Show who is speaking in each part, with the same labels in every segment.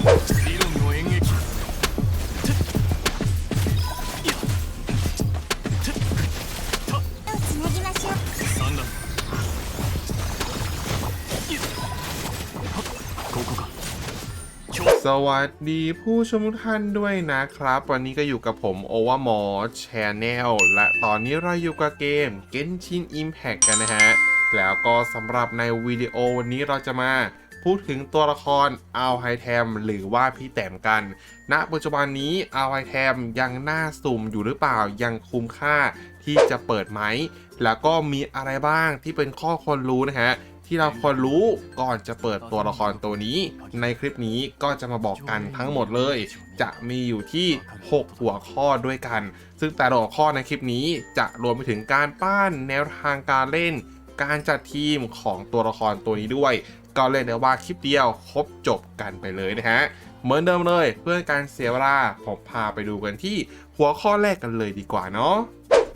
Speaker 1: สวัสดีผู้ชมทุกท่านด้วยนะครับ วันนี้ก็อยู่กับผมโอวาหมอชแนลและตอนนี้เราอยู่กับเกม Genshin Impact กันนะฮะ แล้วก็สำหรับในวิดีโอวันนี้เราจะมา พูดถึงตัวละครอัลไฮแทมหรือว่าพี่แต้มกัน ณ ปัจจุบันนี้อัลไฮแทมยังน่าสุ่มอยู่หรือเปล่ายังคุ้มค่าที่จะเปิดไหม แล้วก็มีอะไรบ้างที่เป็นข้อควรรู้นะฮะที่เราควรรู้ก่อนจะเปิดตัวละครตัวนี้ ในคลิปนี้ก็จะมาบอกกันทั้งหมดเลย จะมีอยู่ที่ 6 หัวข้อด้วยกัน ซึ่งแต่ละหัวข้อในคลิปนี้จะรวมไปถึงการป้านแนวทางการเล่น การจัดทีมของตัวละครตัวนี้ด้วย ก็เล่นได้ว่าคลิปเดียวครบจบกันไปเลยนะฮะ เหมือนเดิมเลยเพื่อการเสียเวลาผมพาไปดูกันที่หัวข้อแรกกันเลยดีกว่าเนาะ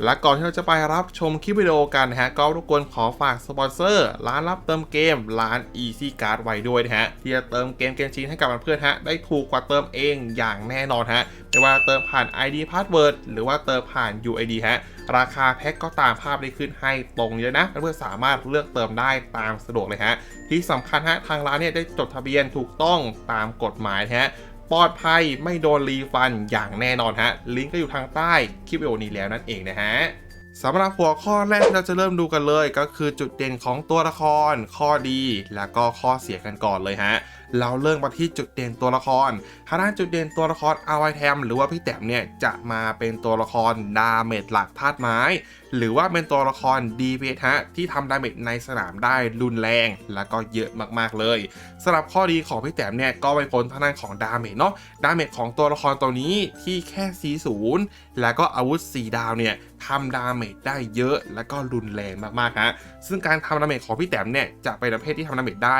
Speaker 1: และก่อนที่เราจะไปรับชมคลิปวิดีโอกันนะฮะ ก็รบกวนขอฝากสปอนเซอร์ ร้านรับเติมเกม ร้าน Easy Card ไว้ด้วยนะฮะ ที่จะเติมเกมเกมชินให้กับเพื่อนฮะ ได้ถูกกว่าเติมเองอย่างแน่นอนฮะไม่ว่าเติมผ่าน ID Password หรือว่าเติมผ่าน UID ฮะ ราคาแพ็กก็ตามภาพได้ขึ้นให้ตรงเลยนะเพื่อนสามารถเลือกเติมได้ตามสะดวกเลยฮะที่สำคัญฮะทางร้านเนี่ยได้จดทะเบียนถูกต้องตามกฎหมายนะฮะปลอดภัยไม่โดนรีฟันอย่างแน่นอนฮะลิงก์ก็อยู่ทางใต้คลิปวิดีโอนี้แล้วนั่นเองนะฮะสำหรับหัวข้อแรกเราจะเริ่มดูกันเลย ก็คือจุดเด่นของตัวละคร ข้อดี แล้วก็ข้อเสียกันก่อนเลยฮะ เราเริ่มมาที่จุดเด่นตัวละครทางด้านจุดเด่นตัวละครอาไวแทมหรือว่าพี่แต้มเนี่ยจะมาเป็นตัวละครดาเมจหลักธาตุไม้ หรือว่าเป็นตัวละครดีเพฮะที่ทำดาเมจในสนามได้รุนแรง แล้วก็เยอะมากๆเลยสำหรับข้อดีของพี่แต้มเนี่ยก็ไปพ้นทางด้านของดาเมจเนาะดาเมจของตัวละครตัวนี้ที่แค่ 40 แล้วก็อาวุธ 4 ดาวเนี่ย ทำดาเมจได้เยอะและก็รุนแรงมากๆฮะซึ่งการทำดาเมจของพี่แต้มเนี่ยจะเป็นประเภทที่ทำดาเมจได้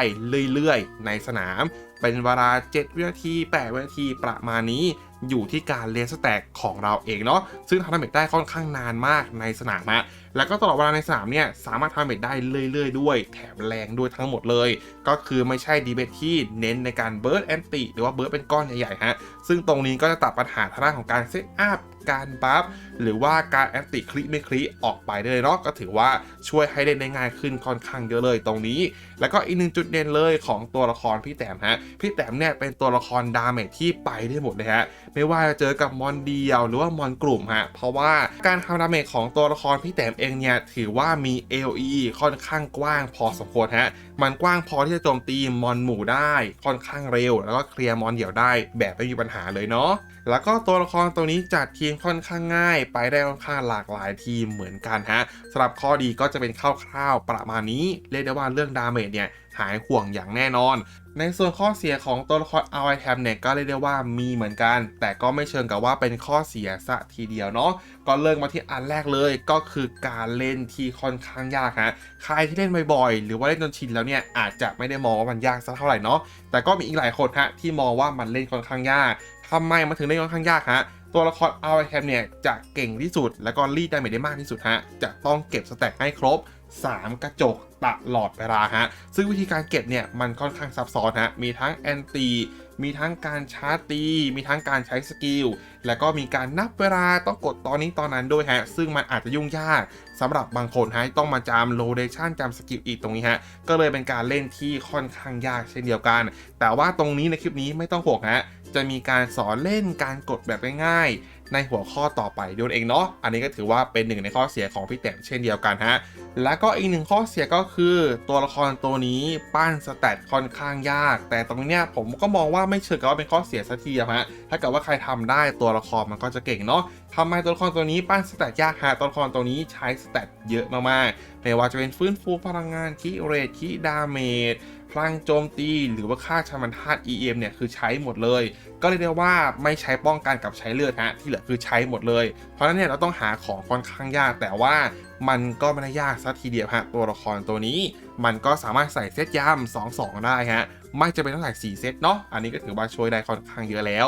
Speaker 1: เรื่อยๆ ในสนาม เป็นเวลา 7 วินาที 8 วินาทีประมาณนี้อยู่ที่การเลนสแต็กของเราเองเนาะซึ่งทำดาเมจได้ค่อนข้างนานมากในสนามฮะ แล้วก็ตลอดเวลาในสนามเนี่ยสามารถทำดาเมจได้เรื่อยๆ ด้วย แถมแรงด้วยทั้งหมดเลย ก็คือไม่ใช่ดีเบตที่เน้นในการเบิร์ดแอนติหรือว่าเบิร์ดเป็นก้อนใหญ่ๆฮะซึ่งตรงนี้ก็จะตัดปัญหาทางด้านของการเซตอัพการบัฟหรือว่าการแอนติคลิไม่คลิออกไปได้เลยเนาะก็ถือว่าช่วยให้เล่นได้ง่ายขึ้นค่อนข้างเยอะเลยตรงนี้ แล้วก็อีกหนึ่งจุดเด่นเลยของตัวละครพี่แต้มฮะพี่แต้มเนี่ยเป็นตัวละครดาเมจที่ไปได้หมดเลยฮะไม่ว่าจะเจอกับมอนเดียวหรือว่ามอนกลุ่มฮะเพราะว่าการทำดาเมจของตัวละครพี่แต้มเองเนี่ยถือว่ามี AOE ค่อนข้างกว้างพอสมควรฮะ มันกว้างพอที่จะโจมตีมอนหมู่ได้ ค่อนข้างเร็ว แล้วก็เคลียร์มอนเดี่ยวได้ แบบไม่มีปัญหาเลยเนาะแล้วก็ตัวละครตัวนี้จัดทีมค่อนข้างง่าย ไปได้ค่อนข้างหลากหลายทีมเหมือนกันฮะสำหรับข้อดีก็จะเป็นคร่าวๆประมาณนี้เรียกได้ว่าเรื่องดาเมจเนี่ย หายห่วงอย่างแน่นอน ในส่วนข้อเสียของตัวละคร r i t a m เนี่ยก็เรียกได้ว่ามีเหมือนกัน แต่ก็ไม่เชิงกับว่าเป็นข้อเสียซะทีเดียวเนาะก็เริ่มมาที่อันแรกเลยก็คือการเล่นที่ค่อนข้างยากฮะใครที่เล่นบ่อยๆหรือว่าเล่นจนชินแล้วเนี่ยอาจจะไม่ได้มองว่ามันยากสักเท่าไหร่เนาะแต่ก็มีอีกหลายคนฮะที่มองว่ามันเล่นค่อนข้างยากทำไมมันถึงเล่นค่อนข้างยากฮะตัวละคร r i t a m เนี่ยจะเก่งที่สุด แล้วก็รีดดาเมจได้มากที่สุดฮะ จะต้องเก็บสแต็กให้ครบ 3 กระจกตลอดเวลาฮะ ซึ่งวิธีการเก็บเนี่ยมันค่อนข้างซับซ้อนฮะ มีทั้งแอนตีมีทั้งการชาร์จตี มีทั้งการใช้สกิล แล้วก็มีการนับเวลาต้องกดตอนนี้ตอนนั้นด้วยฮะ ซึ่งมันอาจจะยุ่งยากสำหรับบางคนฮะต้องมาจำโลเดชันจำสกิลอีกตรงนี้ฮะ ก็เลยเป็นการเล่นที่ค่อนข้างยากเช่นเดียวกัน แต่ว่าตรงนี้ในคลิปนี้ไม่ต้องห่วงฮะ จะมีการสอนเล่นการกดแบบง่ายๆ ในหัวข้อต่อไปด้วยเองเนาะอันนี้ก็ถือว่าเป็นหนึ่งในข้อเสียของพี่แต้มเช่นเดียวกันฮะแล้วก็อีกหนึ่งข้อเสียก็คือตัวละครตัวนี้ปั้นสแตทค่อนข้างยาก แต่ตรงเนี้ยผมก็มองว่าไม่เชิงกับว่าเป็นข้อเสียสักทีอะฮะถ้าเกิดว่าใครทำได้ตัวละครมันก็จะเก่งเนาะทำไมตัวละครตัวนี้ปั้นสแตทยากฮะตัวละครตัวนี้ใช้สแตทเยอะมากๆไม่ว่าจะเป็นฟื้นฟูพลังงานคีเรทคีดาเมจ พลังโจมตีหรือว่าค่าชามันธาตุ EM เนี่ยคือใช้หมดเลย ก็เรียกได้ว่าไม่ใช้ป้องกันกับใช้เลือดฮะที่เหลือคือใช้หมดเลย เพราะนั้นเนี่ยเราต้องหาของค่อนข้างยากแต่ว่ามันก็ไม่ได้ยากซะทีเดียวฮะตัวละครตัวนี้ มันก็สามารถใส่เซตยำ2 2 ได้ฮะ ไม่จะเป็นต้งแต่4เซตเนาะอันนี้ก็ถือว่าช่วยได้ค่อนข้างเยอะแล้ว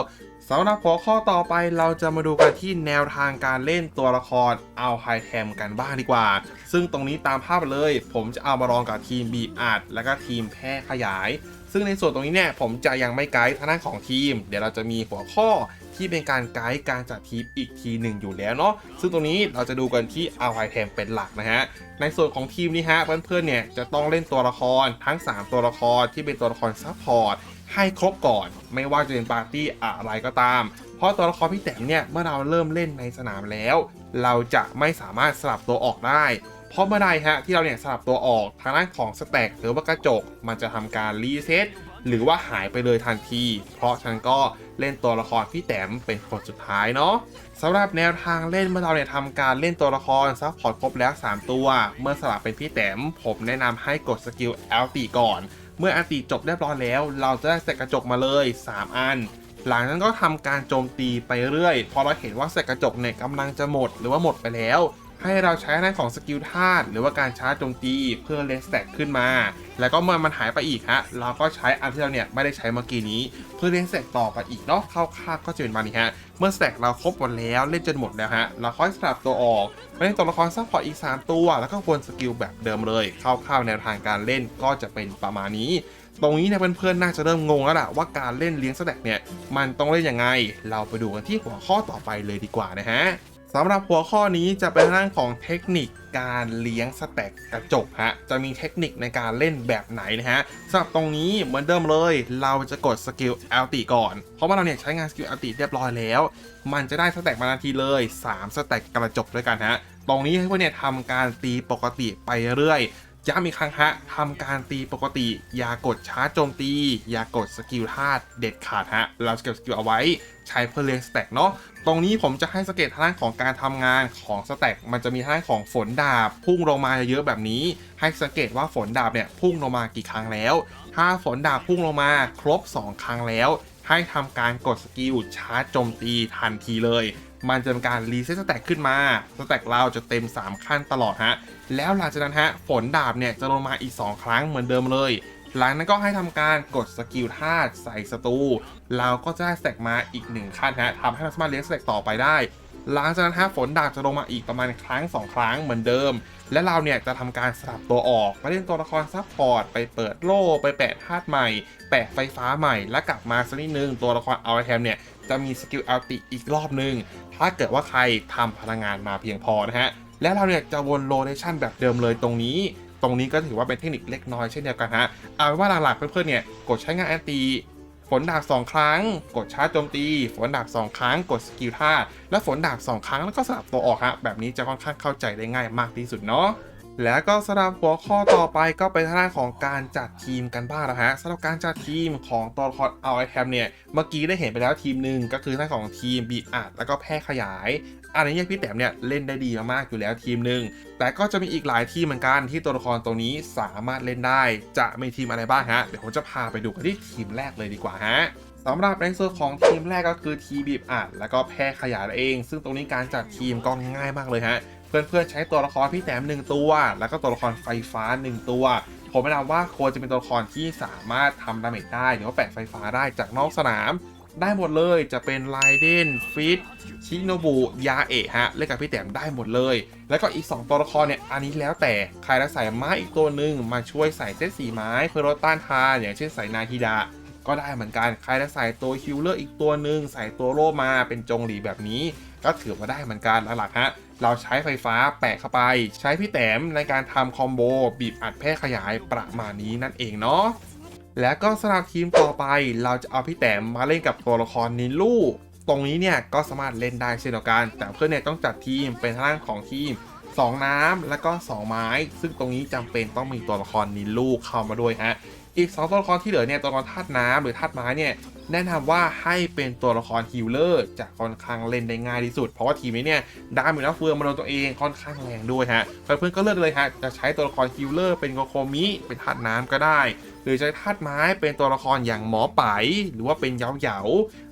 Speaker 1: สำหรับหัวข้อต่อไปเราจะมาดูกันที่แนวทางการเล่นตัวละครเอาไฮแทมกันบ้างดีกว่า ซึ่งตรงนี้ตามภาพเลย ผมจะเอามาลองกับทีมบีบอัดแล้วก็ทีมแพร่ขยายซึ่งซึ่งในส่วนตรงนี้เนี่ยผมจะยังไม่ไกด์ทางด้านของทีม เดี๋ยวเราจะมีหัวข้อ ที่เป็นการไกด์การจัดทีมอีกทีหนึ่งอยู่แล้วเนาะซึ่งตรงนี้เราจะดูกันที่ a r i t e m เป็นหลักนะฮะในส่วนของทีมนี้ฮะเพื่อนๆเนี่ยจะต้องเล่นตัวละครทั้ง 3 ตัวละครที่เป็นตัวละครซัพพอร์ตให้ครบก่อน ไม่ว่าจะเป็นปาร์ตี้อะไรก็ตาม เพราะตัวละครพี่แต้มเนี่ยเมื่อเราเริ่มเล่นในสนามแล้ว เราจะไม่สามารถสลับตัวออกได้เพราะเมื่อใดฮะที่เราเนี่ยสลับตัวออกทางด้านของสแต็กหรือว่ากระจก มันจะทำการรีเซ็ต หรือว่าหายไปเลยทันที เพราะฉันก็เล่นตัวละครพี่แต้มเป็นคนสุดท้ายเนาะสำหรับแนวทางเล่นเมื่อเราเนี่ยทำการเล่นตัวละครซัพพอร์ตครบแล้ว 3 ตัว เมื่อสลับเป็นพี่แต้มผมแนะนำให้กดสกิล L ตีก่อน เมื่ออัตีจบเรียบร้อยแล้ว เราจะได้เสกกระจกมาเลย 3 อันหลังนั้นก็ทำการโจมตีไปเรื่อย พอเราเห็นว่าเสกกระจกเนี่ยกำลังจะหมดหรือว่าหมดไปแล้ว ให้เราใช้หน้าของสกิลธาตุหรือว่าการชาร์จโจมตีเพื่อเลสแต็กขึ้นมา แล้วก็เมื่อมันหายไปอีกฮะเราก็ใช้อันที่เราเนี่ยไม่ได้ใช้เมื่อกี้นี้ เพื่อเลสแต็กต่อไปอีกเนาะเข้าค่าก็จะเป็นมานี้ฮะเมื่อแต็กเราครบหมดแล้วเล่นจนหมดแล้วฮะเราค่อยสลับตัวออกไปเล่นตัวละครซัพพอร์ตอีก 3 ตัว แล้วก็วนสกิลแบบเดิมเลยเข้าๆแนวทางการเล่นก็จะเป็นประมาณนี้ตรงนี้เนี่ยเพื่อนๆน่าจะเริ่มงงแล้วล่ะว่าการเล่นเลี้ยงสแต็กเนี่ยมันต้องเล่นยังไง เราไปดูกันที่หัวข้อต่อไปเลยดีกว่านะฮะ สำหรับหัวข้อนี้จะเป็นเรื่องของเทคนิคการเลี้ยงสแต็กกระจกฮะ จะมีเทคนิคในการเล่นแบบไหนนะฮะสำหรับตรงนี้เหมือนเดิมเลย เราจะกดสกิลเอลตีก่อน เพราะว่าเราเนี่ยใช้งานสกิลเอลตีเรียบร้อยแล้ว มันจะได้สแต็กมาทันทีเลย 3 สแต็กกระจกด้วยกันฮะ ตรงนี้ให้พวกเนี่ยทำการตีปกติไปเรื่อย ย้ำอีกครั้งฮะทำการตีปกติ อย่ากดชาร์จโจมตี อย่ากดสกิลธาตุเด็ดขาดฮะ เราเก็บสกิลเอาไว้ใช้เพื่อเลี้ยงสแต็กเนาะ ตรงนี้ผมจะให้สังเกตทางด้านของการทำงานของสแต็กมันจะมีทางของฝนดาบ พุ่งลงมาเยอะแบบนี้ ให้สังเกตว่าฝนดาบเนี่ยพุ่งลงมากี่ครั้งแล้ว ถ้าฝนดาบพุ่งลงมาครบ 2 ครั้งแล้ว ให้ทำการกดสกิลชาร์จโจมตีทันทีเลย มันจะเป็นการรีเซ็ตสแต็กขึ้นมาสแต็กเราจะเต็ม 3 ขั้นตลอดฮะ แล้วหลังจากนั้นฮะฝนดาบเนี่ยจะลงมาอีก 2 ครั้งเหมือนเดิมเลย หลังนั้นก็ให้ทำการกดสกิลธาตุใส่ศัตรูเราก็จะได้สแต็กมาอีก 1 ขั้นฮะทำให้เราสามารถเลี้ยงสแต็กต่อไปได้ หลังจากนั้นฮะฝนดาบจะลงมาอีกประมาณครั้ง 2 ครั้งเหมือนเดิม และเราเนี่ยจะทำการสลับตัวออกไปเล่นตัวละครซัพพอร์ตไปเปิดโล่ไปแปะธาตุใหม่ แปะไฟฟ้าใหม่ แล้วกลับมาสักนิดนึงตัวละครเอาไอเทมเนี่ย จะมีสกิลอัลติอีกรอบนึง ถ้าเกิดว่าใครทำพลังงานมาเพียงพอนะฮะ และเราเนี่ยจะวนโรเ t ชันแบบเดิมเลยตรงนี้ ตรงนี้ก็ถือว่าเป็นเทคนิคเล็กน้อยเช่นเดียวกันฮะ เอาเป็นว่าหลักๆเพื่อนๆเนี่ยกดใช้งานแอนตีฝนดาบ2 ครั้ง กดชาร์จโจมตี ฝนดาบ2 ครั้ง กดสกิลท่า และฝนดาบ2 ครั้งแล้วก็สลับตัวออกฮะแบบนี้จะค่อนข้างเข้าใจได้ง่ายมากที่สุดเนาะ แล้วก็สำหรับหัวข้อต่อไปก็เป็นทางด้านของการจัดทีมกันบ้างนะฮะสำหรับการจัดทีมของตัวละครเอาไอแทมเนี่ยเมื่อกี้ได้เห็นไปแล้วทีมหนึ่งก็คือทางของทีมบีอาร์แล้วก็แพร่ขยายอันนี้เนี่ยพี่แต้มเนี่ยเล่นได้ดีมากๆอยู่แล้วทีมหนึ่งแต่ก็จะมีอีกหลายทีมเหมือนกันที่ตัวละครตัวนี้สามารถเล่นได้ จะมีทีมอะไรบ้างฮะเดี๋ยวผมจะพาไปดูกันที่ทีมแรกเลยดีกว่าฮะสำหรับในส่วนของทีมแรกก็คือทีบีบอัดแล้วก็แพร่ขยายเอง ซึ่งตรงนี้การจัดทีมก็ง่ายมากเลยฮะ เพื่อนๆใช้ตัวละครพี่แต้มหนึ่งตัว แล้วก็ตัวละครไฟฟ้า1ตัว ผมแนะนำว่าควรจะเป็นตัวละครที่สามารถทำดาเมจได้ หรือว่าแปะไฟฟ้าได้จากนอกสนาม ได้หมดเลยจะเป็นไลเดนฟิตชิโนบุยาเอะฮะเล่นกับพี่แต้มได้หมดเลย แล้วก็อีก 2 ตัวละครเนี่ย อันนี้แล้วแต่ใครจะใส่ไม้อีกตัวหนึ่งมาช่วยใส่เซตสีไม้เพื่อลดต้านทานอย่างเช่นใส่นาฮิดะก็ได้เหมือนกัน ใครจะใส่ตัวฮิลเลอร์อีกตัวหนึ่งใส่ตัวโลมาเป็นจงหลีแบบนี้ ก็ถือว่าได้เหมือนกันหลักๆฮะ เราใช้ไฟฟ้าแปะเข้าไป ใช้พี่แต้มในการทำคอมโบบีบอัดแพร่ขยายประมาณนี้นั่นเองเนาะและก็สำหรับทีมต่อไปเราจะเอาพี่แต้มมาเล่นกับตัวละครนินลูตรงนี้เนี่ยก็สามารถเล่นได้เช่นเดียวกัน แต่เพื่อนเนี่ยต้องจัดทีมเป็นทางด้านของทีม 2 น้ำแล้วก็ 2 ไม้ ซึ่งตรงนี้จำเป็นต้องมีตัวละครนินลูเข้ามาด้วยฮะอีก 2 ตัวละครที่เหลือเนี่ยตัวละครธาตุน้ำหรือธาตุไม้เนี่ย แนะนำว่าให้เป็นตัวละครฮิลเลอร์จะค่อนข้างเล่นได้ง่ายที่สุด เพราะว่าทีมนี้เนี่ยดามจน้ำเฟืองมาโดนตัวเองค่อนข้างแรงด้วยฮะเพื่อนๆก็เลือกเลยฮะจะใช้ตัวละครฮิลเลอร์เป็นโกโคมิเป็นธาตุน้ำก็ได้ หรือใช้ธาตุไม้เป็นตัวละครอย่างหมอไปหรือว่าเป็นเยาเหยา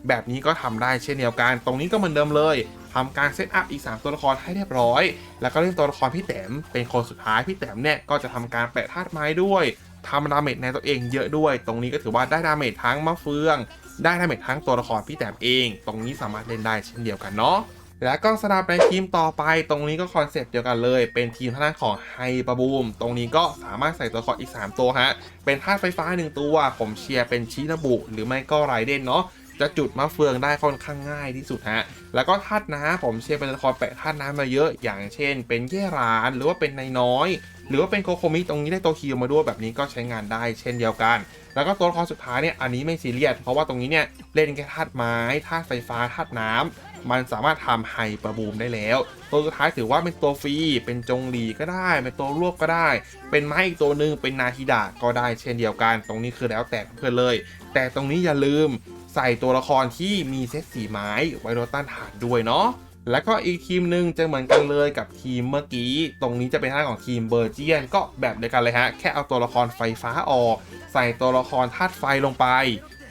Speaker 1: แบบนี้ก็ทำได้เช่นเดียวกัน ตรงนี้ก็เหมือนเดิมเลยทำการเซตอัพอีก 3 ตัวละครให้เรียบร้อย แล้วก็เล่นตัวละครพี่แต้มเป็นคนสุดท้าย พี่แต้มเนี่ยก็จะทำการแปะธาตุไม้ด้วยทำดาเมจในตัวเองเยอะด้วย ตรงนี้ก็ถือว่าได้ดาเมจทั้งมะเฟือง ได้ดาเมจทั้งตัวละครพี่แต้มเอง ตรงนี้สามารถเล่นได้เช่นเดียวกันเนาะแล้วก็สำหรับในทีมต่อไปตรงนี้ก็คอนเซปต์เดียวกันเลย เป็นทีมทางด้านของไฮปะบูม ตรงนี้ก็สามารถใส่ตัวละครอีก 3 ตัวฮะ เป็นธาตุไฟฟ้า 1 ตัว ผมเชียร์เป็นชินาบุ หรือไม่ก็ไรเดนเนาะจะจุดมะเฟืองได้ค่อนข้างง่ายที่สุดฮะ แล้วก็ธาตุน้ำผมเชียร์เป็นตัวละครแปะธาตุน้ำมาเยอะ อย่างเช่น เป็นเย่รานหรือว่าเป็นนายน้อย หรือว่าเป็นโคโคมิตรงนี้ได้ตัวคิวมาด้วยแบบนี้ก็ใช้งานได้เช่นเดียวกัน แล้วก็ตัวละครสุดท้ายเนี่ยอันนี้ไม่ซีเรียสเพราะว่าตรงนี้เนี่ยเล่นแค่ธาตุไม้ธาตุไฟฟ้าธาตุน้ำมันสามารถทำไฮประบูมได้แล้ว ตัวสุดท้ายถือว่าเป็นตัวฟรีเป็นจงหลีก็ได้ เป็นตัวรวบก็ได้ เป็นไม้อีกตัวหนึ่งเป็นนาฮิดะก็ได้เช่นเดียวกัน ตรงนี้คือแล้วแต่เพื่อนเลย แต่ตรงนี้อย่าลืมใส่ตัวละครที่มีเซตสีไม้ไว้รดต้านทานด้วยเนาะ แล้วก็อีกทีมหนึ่งจะเหมือนกันเลยกับทีมเมื่อกี้ ตรงนี้จะเป็นท่าของทีมเบอร์เจียนก็แบบเดียวกันเลยฮะ แค่เอาตัวละครไฟฟ้าออก ใส่ตัวละครธาตุไฟลงไป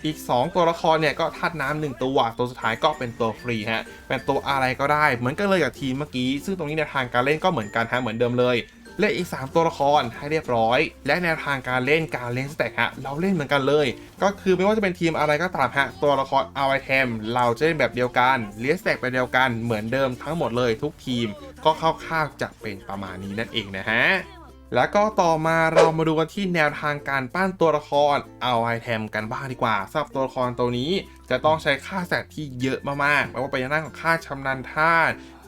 Speaker 1: อีก 2 ตัวละครเนี่ยก็ธาตุน้ำหนึ่งตัว ตัวสุดท้ายก็เป็นตัวฟรีฮะ เป็นตัวอะไรก็ได้ เหมือนกันเลยกับทีมเมื่อกี้ ซึ่งตรงนี้ในวทางการเล่นก็เหมือนกันฮะ เหมือนเดิมเลย เล่นอีก 3 ตัวละครให้เรียบร้อย และแนวทางการเล่นการเล่นสแต็กฮะเราเล่นเหมือนกันเลย ก็คือไม่ว่าจะเป็นทีมอะไรก็ตามฮะตัวละครเอาไอเทมเราจะเล่นแบบเดียวกันเลียสแต็กไปเดียวกันเหมือนเดิมทั้งหมดเลยทุกทีมก็คร่าวๆจะเป็นประมาณนี้นั่นเองนะฮะแล้วก็ต่อมาเรามาดูกันที่แนวทางการปั้นตัวละครเอาไอเทมกันบ้างดีกว่าสำหรับตัวละครตัวนี้จะต้องใช้ค่าแสตที่เยอะมากๆไม่ว่าเป็นด้านของค่าชำนาญท่า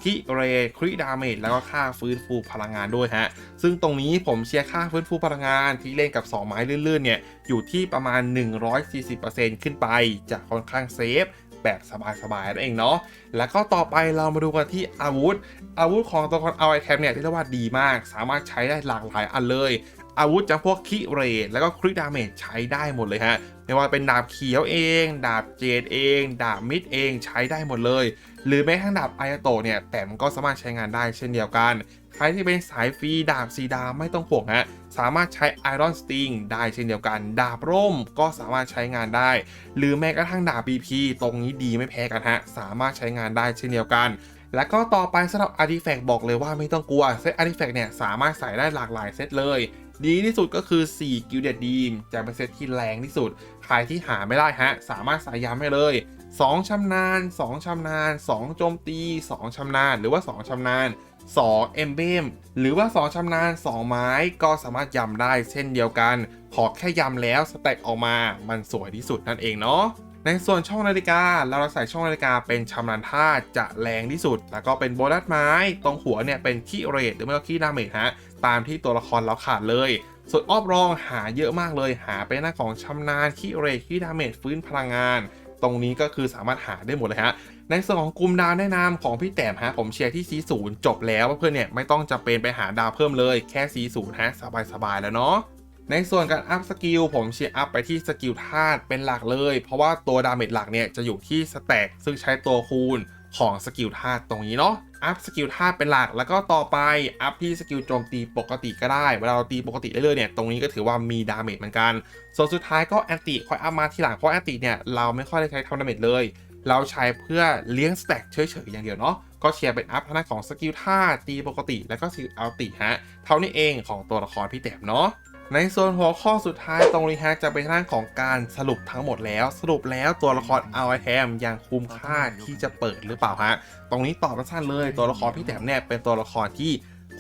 Speaker 1: ฮิเรคริดาเมจแล้วก็ค่าฟื้นฟูพลังงานด้วยฮะ ซึ่งตรงนี้ผมเชียร์ค่าฟื้นฟูพลังงานที่เล่นกับ 2 ไม้ลื่นๆเนี่ยอยู่ที่ประมาณ 140%ขึ้นไปจะค่อนข้างเซฟแบบสบายๆนั่นเองเนาะ แล้วก็ต่อไปเรามาดูกันที่อาวุธ อาวุธของตัวละครเอาไอเทมเนี่ยที่เรียกว่าดีมาก สามารถใช้ได้หลากหลายอันเลย อาวุธจำพวกคิเรทแล้วก็คริดาเมจใช้ได้หมดเลยฮะไม่ว่าเป็นดาบเขียวเอง ดาบเจดเอง ดาบมิดเองใช้ได้หมดเลย หรือแม้ทั้งดาบไอโตเนี่ยแต่มันก็สามารถใช้งานได้เช่นเดียวกัน ใครที่เป็นสายฟรีดาบสีดาไม่ต้องห่วงฮะสามารถใช้ Iron Sting ได้เช่นเดียวกัน ดาบร่มก็สามารถใช้งานได้ หรือแม้กระทั่งดาบ BP ตรงนี้ดีไม่แพ้กันฮะสามารถใช้งานได้เช่นเดียวกันแล้วก็ต่อไปสำหรับ Artifact บอกเลยว่าไม่ต้องกลัว เซต Artifact เนี่ยสามารถใส่ได้หลากหลายเซตเลย ดีที่สุดก็คือ4 Gilded Beam จะเป็นเซตที่แรงที่สุด ใครที่หาไม่ได้ฮะ สามารถใส่ย้ำให้เลย 2ชำนาญ 2ชำนาญ 2 โจมตี 2ชำนาญ หรือว่า 2ชำนาญ2เอมเบมหรือว่า 2ชำนาญ 2 ไม้ก็สามารถยำได้เช่นเดียวกัน ขอแค่ยำแล้วสแต็กออกมา มันสวยที่สุดนั่นเองเนาะในส่วนช่องนาฬิกาเราใส่ช่องนาฬิกาเป็นชำนาญท่าจะแรงที่สุด แล้วก็เป็นโบนัสไม้ ตรงหัวเนี่ยเป็นขี้เรทหรือไม่ก็ขี้ดาเมจฮะ ตามที่ตัวละครเราขาดเลย ส่วนออบรองหาเยอะมากเลย หาเป็นหน้าของชำนาญขี้เรขี้ดาเมจฟื้นพลังงาน ตรงนี้ก็คือสามารถหาได้หมดเลยฮะในส่วนของกลุ่มดาวแนะนำของพี่แต้มฮะผมเชียร์ที่ซีศูนย์จบแล้วเพื่อนเนี่ยไม่ต้องจะเป็นไปหาดาวเพิ่มเลยแค่ซีศูนย์ฮะสบายๆแล้วเนาะในส่วนการอัพสกิลผมเชียร์อัพไปที่สกิลธาตุเป็นหลักเลย เพราะว่าตัวดาเมจหลักเนี่ยจะอยู่ที่สแต็กซึ่งใช้ตัวคูณของสกิลธาตุตรงนี้เนาะ อัพสกิลธาตุเป็นหลัก แล้วก็ต่อไปอัพที่สกิลโจมตีปกติก็ได้ เวลาเราตีปกติเรื่อยๆเนี่ย ตรงนี้ก็ถือว่ามีดาเมจเหมือนกัน ส่วนสุดท้ายก็แอนติค่อยอัพมาทีหลัง เพราะแอนติเนี่ยเราไม่ค่อยได้ใช้ทำดาเมจเลย เราใช้เพื่อเลี้ยงสแต็กเฉยๆอย่างเดียวเนาะ ก็เชียร์เป็นอัพทางด้านของสกิลท่าตีปกติ แล้วก็สกิลอัลติฮะ เท่านี้เองของตัวละครพี่แต้มเนาะ ในส่วนหัวข้อสุดท้ายตรงนี้ฮะจะเป็นทางของการสรุปทั้งหมดแล้ว สรุปแล้วตัวละครเอาไอแฮมยังคุ้มค่าที่จะเปิดหรือเปล่าฮะตรงนี้ตอบสั้นเลยตัวละครพี่แต้มเนี่ยเป็นตัวละครที่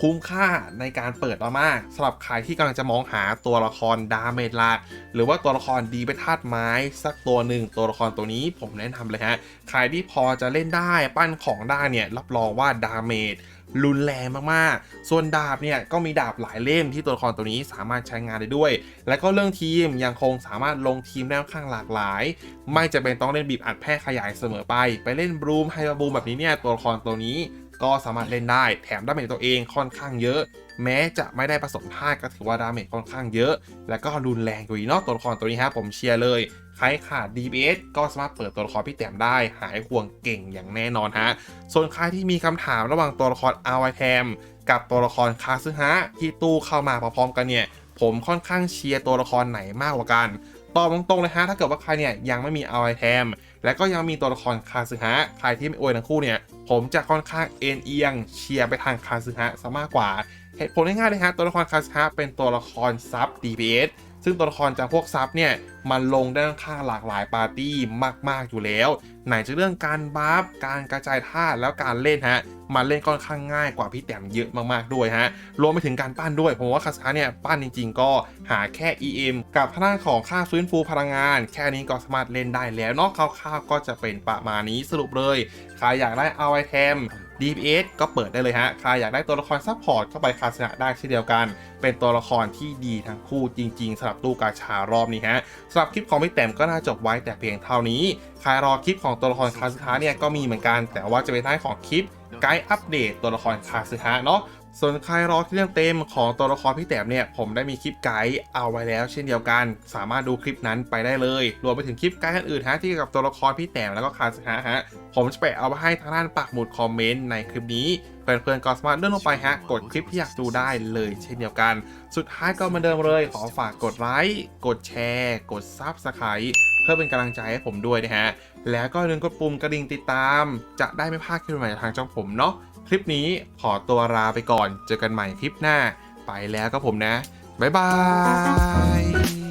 Speaker 1: คุ้มค่าในการเปิดมากๆสำหรับใครที่กำลังจะมองหาตัวละครดาเมจหลักหรือว่าตัวละครดีเป็นธาตุไม้สักตัวหนึ่งตัวละครตัวนี้ผมแนะนำเลยฮะใครที่พอจะเล่นได้ปั้นของได้เนี่ยรับรองว่าดาเมจรุนแรงมากๆ ส่วนดาบเนี่ยก็มีดาบหลายเล่มที่ตัวละครตัวนี้สามารถใช้งานได้ด้วย และก็เรื่องทีมยังคงสามารถลงทีมได้ค่อนข้างหลากหลาย ไม่จะเป็นต้องเล่นบีบอัดแพร่ขยายเสมอไป ไปเล่นบลูมไฮบลูมแบบนี้เนี่ยตัวละครตัวนี้ ก็สามารถเล่นได้แถมดาเมจตัวเองค่อนข้างเยอะ แม้จะไม่ได้ผสมธาตุก็ถือว่าดาเมจค่อนข้างเยอะ และก็รุนแรงกว่าอีเนอกตัวละครตัวนี้ฮะผมเชียร์เลยใครขาด DBS ก็สามารถเปิดตัวละครพี่แต้มได้หายห่วงเก่งอย่างแน่นอนฮะ ส่วนใครที่มีคำถามระหว่างตัวละครอ i ยแทมกับตัวละครคาซึฮะที่ตู้เข้ามาพร้อมๆกันเนี่ย ผมค่อนข้างเชียร์ตัวละครไหนมากกว่ากันตอบตรงๆเลยฮะ ถ้าเกิดว่าใครเนี่ยยังไม่มีอ i ยแทม และก็ยังมีตัวละครคาซึฮะใครที่ไม่อวยทั้งคู่เนี่ย ผมจะค่อนข้างเอ็นเอียงเชียร์ไปทางคาซึฮะซะมากกว่า เหตุผลง่ายๆเลยฮะตัวละครคาซึฮะเป็นตัวละครซับ DPS ซึ่งตัวละครจากพวกซับเนี่ยมันลงได้ค่อนข้างหลากหลายปาร์ตี้มาก ๆอยู่แล้ว ไหนจะเรื่องการบัฟการกระจายท่าแล้วการเล่นฮะมันเล่นค่อนข้างง่ายกว่าพี่แต้มเยอะมากๆด้วยฮะรวมไปถึงการปั้นด้วยผมว่าคาสาเนี่ยปั้นจริง ๆ ก็หาแค่ EM กับทางด้านของค่าฟื้นฟูพลังงาน แค่นี้ก็สามารถเล่นได้แล้วเนอกคร่าวๆก็จะเป็นประมาณนี้สรุปเลยใครอยากได้เอาไอเทม DPS ก็เปิดได้เลยฮะ ใครอยากได้ตัวละครซัพพอร์ตก็ไปคาสนะได้เช่นเดียวกัน เป็นตัวละครที่ดีทั้งคู่จริงๆสำหรับตู้กาชารอบนี้ฮะสำหรับคลิปของพี่แต้มก็น่าจบไว้แต่เพียงเท่านี้ ใครรอคลิปของตัวละครคาสนะเนี่ยก็มีเหมือนกัน แต่ว่าจะเป็นท้ายของคลิปไกด์อัปเดตตัวละครคาสึฮะเนาะ ส่วนใครรอที่เรื่องเต็มของตัวละครพี่แต้มเนี่ยผมได้มีคลิปไกด์เอาไว้แล้ว เช่นเดียวกัน สามารถดูคลิปนั้นไปได้เลย รวมไปถึงคลิปไกด์อื่นๆฮะที่เกี่ยวกับตัวละครพี่แต้มแล้วก็คาสฮะฮะผมจะไปเอาไปให้ทางด้านปักหมุดคอมเมนต์ในคลิปนี้เพื่อนๆก็สามารถเลื่อนลงไปฮะ กดคลิปที่อยากดูได้เลยเช่นเดียวกัน สุดท้ายก็เหมือนเดิมเลย ขอฝากกดไลค์ กดแชร์ กดซับสไคร b ์เพื่อเป็นกำลังใจให้ผมด้วยนะฮะ แล้วก็อย่าลืมกดปุ่มกระดิ่งติดตาม จะได้ไม่พลาดคลิปใหม่จากทางช่องผมเนาะ คลิปนี้ขอตัวลาไปก่อน เจอกันใหม่คลิปหน้า ไปแล้วก็ผมนะ บ๊ายบาย